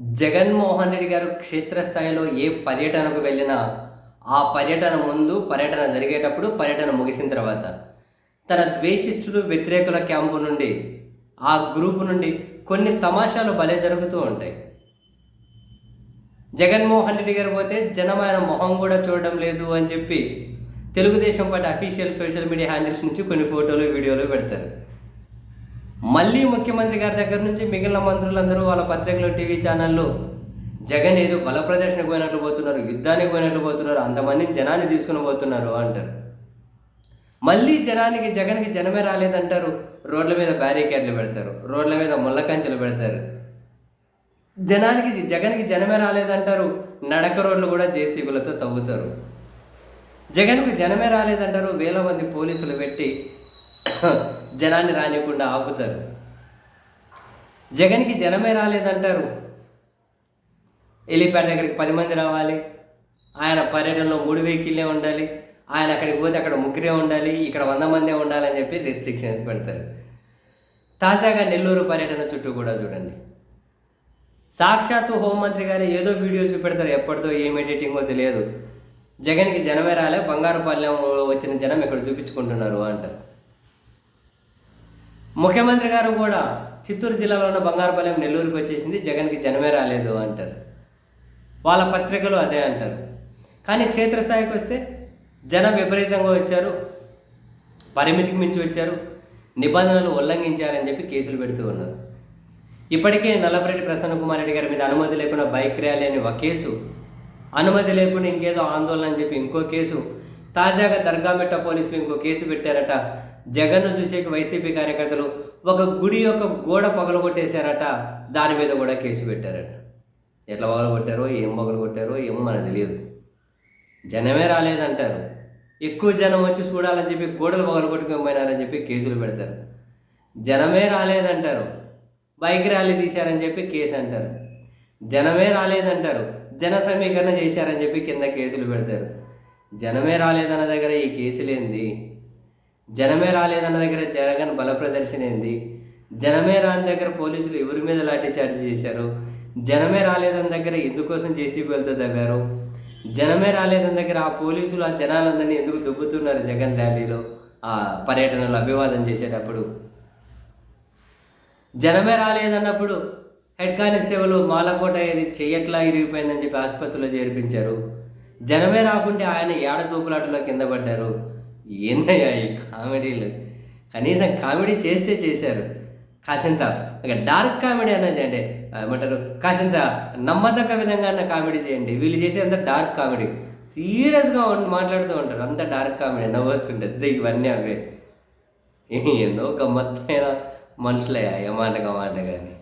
జగన్మోహన్ రెడ్డి గారు క్షేత్రస్థాయిలో ఏ పర్యటనకు వెళ్ళినా ఆ పర్యటన ముందు పర్యటన జరిగేటప్పుడు పర్యటన ముగిసిన తర్వాత తన ద్వేషిష్టులు వ్యతిరేకుల క్యాంపు నుండి ఆ గ్రూపు నుండి కొన్ని తమాషాలు భలే జరుగుతూ ఉంటాయి. జగన్మోహన్ రెడ్డి గారు పోతే జనం ఆయన మొహం కూడా చూడడం లేదు అని చెప్పి Telugudesam party official social media handles నుంచి కొన్ని ఫోటోలు వీడియోలు పెడతారు. మళ్ళీ ముఖ్యమంత్రి గారి దగ్గర నుంచి మిగిలిన మంత్రులందరూ వాళ్ళ పత్రికలు టీవీ ఛానల్లో జగన్ ఏదో బల ప్రదర్శనకు పోయినట్లు పోతున్నారు యుద్ధానికి పోయినట్లు పోతున్నారు అంతమందిని జనాన్ని తీసుకుని పోతున్నారు అంటారు. మళ్ళీ జనానికి జగన్కి జనమే రాలేదంటారు రోడ్ల మీద బ్యారికేడ్లు పెడతారు రోడ్ల మీద ముళ్ళ కంచెలు పెడతారు. జనానికి జగన్కి జనమే రాలేదంటారు నడక రోడ్లు కూడా జేసీబీలతో తవ్వుతారు. జగన్కు జనమే రాలేదంటారు వేల మంది పోలీసులు పెట్టి జనాన్ని రానియకుండా ఆపుతారు. జగన్కి జనమే రాలేదంటారు. ఎలిపేట దగ్గరికి పది మంది రావాలి. ఆయన పర్యటనలో మూడు వెహికల్లే ఉండాలి. ఆయన అక్కడికి పోతే అక్కడ ముగ్గురే ఉండాలి. ఇక్కడ వంద మందే ఉండాలని చెప్పి రెస్ట్రిక్షన్స్ పెడతారు. తాజాగా నెల్లూరు పర్యటన చుట్టూ కూడా చూడండి. సాక్షాత్తు హోంమంత్రి గారు ఏదో వీడియోస్ పెడతారు ఎప్పటితో ఏం ఎడిటింగో తెలియదు. జగన్కి జనమే రాలే. బంగారుపాలెం వచ్చిన జనం ఇక్కడ చూపించుకుంటున్నారు అంటారు. ముఖ్యమంత్రి గారు కూడా చిత్తూరు జిల్లాలో ఉన్న బంగారుపాలెం నెల్లూరుకి వచ్చేసింది జగన్కి జనమే రాలేదు అంటారు. వాళ్ళ పత్రికలు అదే అంటారు. కానీ క్షేత్రస్థాయికి వస్తే జనం విపరీతంగా వచ్చారు పరిమితికి మించి వచ్చారు నిబంధనలు ఉల్లంఘించారని చెప్పి కేసులు పెడుతూ ఉన్నారు. ఇప్పటికే నల్లపరెడ్డి ప్రసన్న కుమార్ రెడ్డి గారి మీద అనుమతి లేకుండా బైక్ ర్యాలీ అని ఒక కేసు అనుమతి లేకుండా ఇంకేదో ఆందోళన అని చెప్పి ఇంకో కేసు తాజాగా దర్గామెట్ట పోలీసులు ఇంకో కేసు పెట్టారట. జగన్ను చూసేకి వైసీపీ కార్యకర్తలు ఒక గుడి యొక్క గోడ పగలగొట్టేశారట. దాని మీద కూడా కేసు పెట్టారట. ఎట్లా పగలగొట్టారో ఏం పగలగొట్టారో ఏమో మనకు తెలియదు. జనమే రాలేదంటారు. ఎక్కువ జనం వచ్చి చూడాలని చెప్పి గోడలు పగలగొట్టుకొని పోయినారని చెప్పి కేసులు పెడతారు. జనమే రాలేదంటారు. బైక్ ర్యాలీ తీశారని చెప్పి కేసు అంటారు. జనమే రాలేదంటారు. జన సమీకరణ చేశారని చెప్పి కింద కేసులు పెడతారు. జనమే రాలేదన్న దగ్గర ఈ కేసులేంది? జనమే రాలేదన్న దగ్గర జగన్ బల ప్రదర్శన ఏంది? జనమే రాని దగ్గర పోలీసులు ఎవరి మీద లాఠీ చార్జ్ చేశారు? జనమే రాలేదని దగ్గర ఎందుకోసం జేసీబీలతో తవ్వారు జనమే రాలేదని దగ్గర ఆ పోలీసులు ఆ జనాలందరినీ ఎందుకు దుబ్బుతున్నారు జగన్ ర్యాలీలో? ఆ పర్యటనలో అభివాదం చేసేటప్పుడు. జనమే రాలేదన్నప్పుడు హెడ్ కానిస్టేబుల్ మాలకోట ఏది చెయ్యట్లా ఇరిగిపోయిందని చెప్పి ఆసుపత్రిలో చేర్పించారు. జనమే రాకుంటే ఆయన ఏడ తూపులాటలో కింద పడ్డారు? ఏందయ్యా ఈ కామెడీలు? కనీసం కామెడీ చేస్తే చేశారు. కాసింత ఇక డార్క్ కామెడీ అన్న చేయండి. ఏమంటారు? కాసింత నమ్మదగ్గ విధంగా అన్న కామెడీ చేయండి. వీళ్ళు చేసేంత డార్క్ కామెడీ. సీరియస్గా మాట్లాడుతూ ఉంటారు. అంత డార్క్ కామెడీ. నవ్వొస్తుంటుంది ఇవన్నీ అవే. ఏందో గమ్మత్తైన మనుషులయ్యా. ఏ మాటగా మాట కానీ